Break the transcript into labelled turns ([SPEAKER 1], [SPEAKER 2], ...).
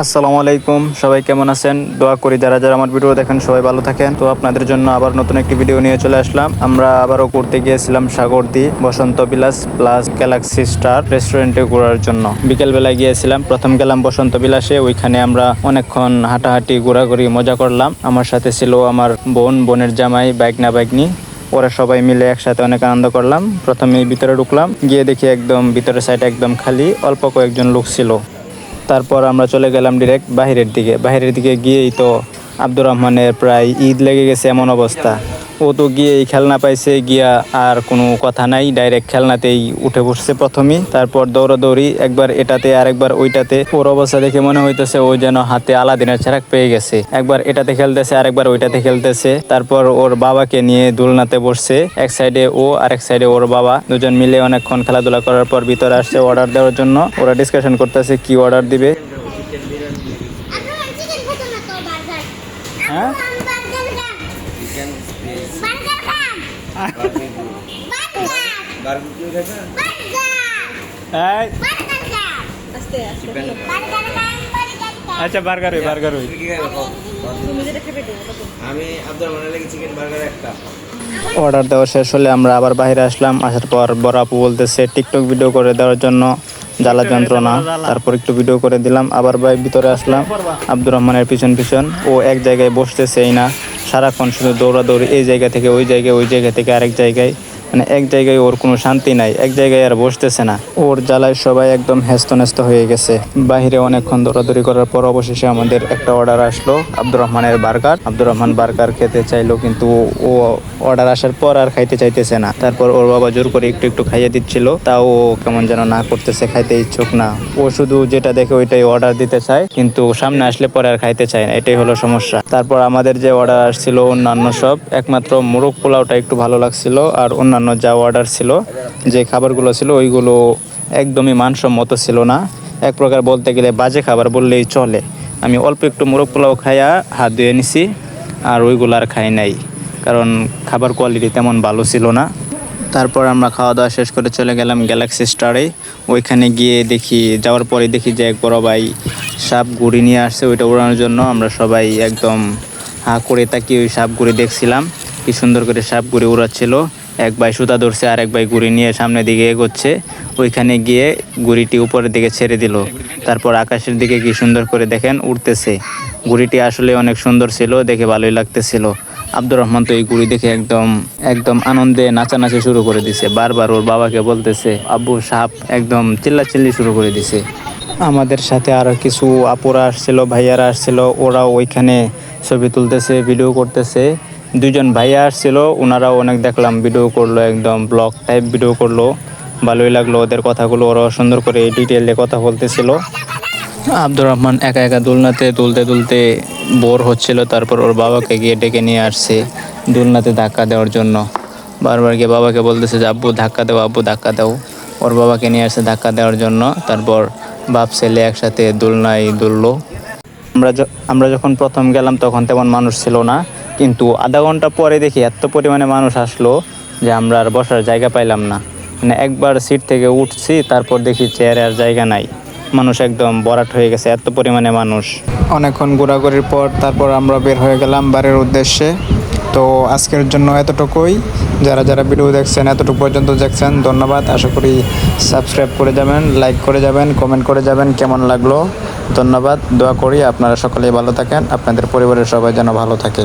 [SPEAKER 1] আসসালামু আলাইকুম। সবাই কেমন আছেন? দোয়া করি যারা যারা আমার ভিডিও দেখেন সবাই ভালো থাকেন। তো আপনাদের জন্য আবার নতুন একটি ভিডিও নিয়ে চলে আসলাম। আমরা আবারও করতে গিয়েছিলাম সাগরদি, বসন্ত বিলাস প্লাস গ্যালাক্সি স্টার রেস্টুরেন্টে ঘোরার জন্য। বিকেলবেলায় গিয়েছিলাম, প্রথম গেলাম বসন্ত বিলাসে। ওইখানে আমরা অনেকক্ষণ হাঁটাহাঁটি, ঘোরাঘুরি, মজা করলাম। আমার সাথে ছিল আমার বোন, বোনের জামাই বাইক না বাইকনি ওরা সবাই মিলে একসাথে অনেক আনন্দ করলাম। প্রথমে ভিতরে ঢুকলাম, গিয়ে দেখি একদম ভিতরের সাইড একদম খালি, অল্প কয়েকজন লোক ছিল। তারপর আমরা চলে গেলাম ডিরেক্ট বাহিরের দিকে। বাহিরের দিকে গিয়েই তো আব্দুর রহমানের প্রায় ঈদ লেগে গেছে এমন অবস্থা। ও তো গিয়েই খেলনা পাইছে গিয়া আর কোনো কথা নাই ডাইরেক্ট খেলনাতেই উঠে বসছে প্রথমেই। তারপর দৌড়াদৌড়ি একবার এটাতে আর একবার ওইটাতে। ওর অবস্থা দেখে মনে হইতেছে ও যেন হাতে আলাদিনের চেরাক পেয়ে গেছে। একবার এটাতে খেলতেছে আর একবার ওইটাতে খেলতেছে। তারপর ওর বাবাকে নিয়ে দুলনাতে বসছে। এক সাইডে ও আর এক সাইডে ওর বাবা। দুজন মিলে অনেকক্ষণ খেলাধুলা করার পর ভিতরে আসছে অর্ডার দেওয়ার জন্য। ওরা ডিসকাশন করতেছে কি অর্ডার দিবে?
[SPEAKER 2] আপনার চিকেন
[SPEAKER 3] বারবিকিউ
[SPEAKER 1] আচ্ছা বার্গার ওই বার্গার
[SPEAKER 4] বলো।
[SPEAKER 3] আমি আব্দুল লাগে চিকেন বার্গার একটা।
[SPEAKER 1] অর্ডার দেওয়া শেষ হলে আমরা আবার বাইরে আসলাম। আসার পর বড় আপু বলতেছে টিকটক ভিডিও করে দেওয়ার জন্য জ্বালা যন্ত্রণা। তারপর একটু ভিডিও করে দিলাম। আবার ভাই ভিতরে আসলাম। আব্দুর রহমানের পিছন পিছন। ও এক জায়গায় বসতেছেই না। সারাক্ষণ শুধু দৌড়াদৌড়ি এই জায়গা থেকে ওই জায়গায় ওই জায়গা থেকে আরেক জায়গায়। মানে এক জায়গায় ওর কোনো শান্তি নাই, এক জায়গায় আর বসতেছে না। ওর জ্বালায় সবাই একদম হেস্ত নেস্ত হয়ে গেছে। বাইরে অনেকক্ষণ দৌড়াদৌড়ি করার পর অবশেষে আমাদের একটা অর্ডার আসলো, আব্দুর রহমানের বার্গার। আব্দুর রহমান বার্গার খেতে চাইলো, কিন্তু ও অর্ডার আসার পর আর খাইতে চাইতেছে না। তারপর ওর বাবা জোর করে একটু একটু খাইয়ে দিচ্ছিল। তাও ও কেমন যেন না করতেছে, খাইতে ইচ্ছুক না। ও শুধু যেটা দেখে ওইটাই অর্ডার দিতে চায়, কিন্তু সামনে আসলে পরে আর খাইতে চায় না। এটাই হলো সমস্যা। তারপর আমাদের যে অর্ডার আসছিল অন্যান্য সব, একমাত্র মোরগ পোলাওটা একটু ভালো লাগছিল, আর অন্যান্য যা অর্ডার ছিল, যে খাবারগুলো ছিল, ওইগুলো একদমই মানসম্মত ছিল না। এক প্রকার বলতে গেলে বাজে খাবার বললেই চলে। আমি অল্প একটু মোরগ পোলাও খাইয়া হাত ধুয়ে নিছি, আর ওইগুলো আর খাই নাই। কারণ খাবার কোয়ালিটি তেমন ভালো ছিল না। তারপর আমরা খাওয়া দাওয়া শেষ করে চলে গেলাম গ্যালাক্সি স্টারে ওইখানে গিয়ে দেখি, যাওয়ার পরে দেখি যে এক বড় ভাই সাপ গুড়ি নিয়ে আসছে ওইটা উড়ানোর জন্য। আমরা সবাই একদম হা করে তাকিয়ে ওই সাপ গুড়ি দেখছিলাম। কি সুন্দর করে সাপ গুড়ি উড়াচ্ছিল। এক ভাই সুতা ধরছে, আর এক ভাই গুড়ি নিয়ে সামনের দিকে এগোচ্ছে। ওইখানে গিয়ে গুড়িটি উপরের দিকে ছেড়ে দিল। তারপর আকাশের দিকে কি সুন্দর করে দেখেন উঠতেছে গুড়িটি আসলে অনেক সুন্দর ছিল, দেখে ভালোই লাগতেছিল। আব্দুর রহমান তো এই গুড়ি দেখে একদম একদম আনন্দে নাচানাচি শুরু করে দিছে। বারবার ওর বাবাকে বলতেছে, আব্বু সাপ একদম চিল্লাচিল্লি শুরু করে দিছে। আমাদের সাথে আরও কিছু আপুরা আসছিল, ভাইয়ারা আসছিল, ওরাও ওইখানে ছবি তুলতেছে, ভিডিও করতেছে। দুজন ভাইয়া আসছিল ওনারাও অনেক দেখলাম ভিডিও করল, একদম ব্লগ টাইপ ভিডিও করল। ভালোই লাগল ওদের কথাগুলো ওরা সুন্দর করে ডিটেলে কথা বলতেছিল। আব্দুর রহমান একা একা দোলনাতে দুলতে দুলতে বোর হচ্ছিল, তারপর ওর বাবাকে গিয়ে ডেকে নিয়ে আসছে দোলনাতে ধাক্কা দেওয়ার জন্য। বারবার গিয়ে বাবাকে বলতেছে যে, আব্বু, ধাক্কা দাও, আব্বু, ধাক্কা দাও। ওর বাবাকে নিয়ে আসছে ধাক্কা দেওয়ার জন্য, তারপর বাপ, ছেলে একসাথে দোলনায় দুললো। আমরা আমরা যখন প্রথম গেলাম, তখন তেমন মানুষ ছিল না। কিন্তু আধা ঘণ্টা পরে দেখি এত পরিমাণে মানুষ আসলো যে আমরা আর বসার জায়গা পাইলাম না। মানে একবার সিট থেকে উঠছি, তারপর দেখি চেয়ারে আর জায়গা নাই। মানুষ একদম বরাট হয়ে গেছে, এত পরিমাণে মানুষ। অনেকক্ষণ ঘোরাঘুরির পর তারপর আমরা বের হয়ে গেলাম বাড়ির উদ্দেশ্যে। তো আজকের জন্য এতটুকুই। যারা যারা ভিডিও দেখছেন এতটুকু পর্যন্ত দেখছেন, ধন্যবাদ। আশা করি সাবস্ক্রাইব করে যাবেন, লাইক করে যাবেন, কমেন্ট করে যাবেন, কেমন লাগল? ধন্যবাদ, দোয়া করি আপনারা সকলেই ভালো থাকেন, আপনাদের পরিবারের সবাই যেন ভালো থাকে।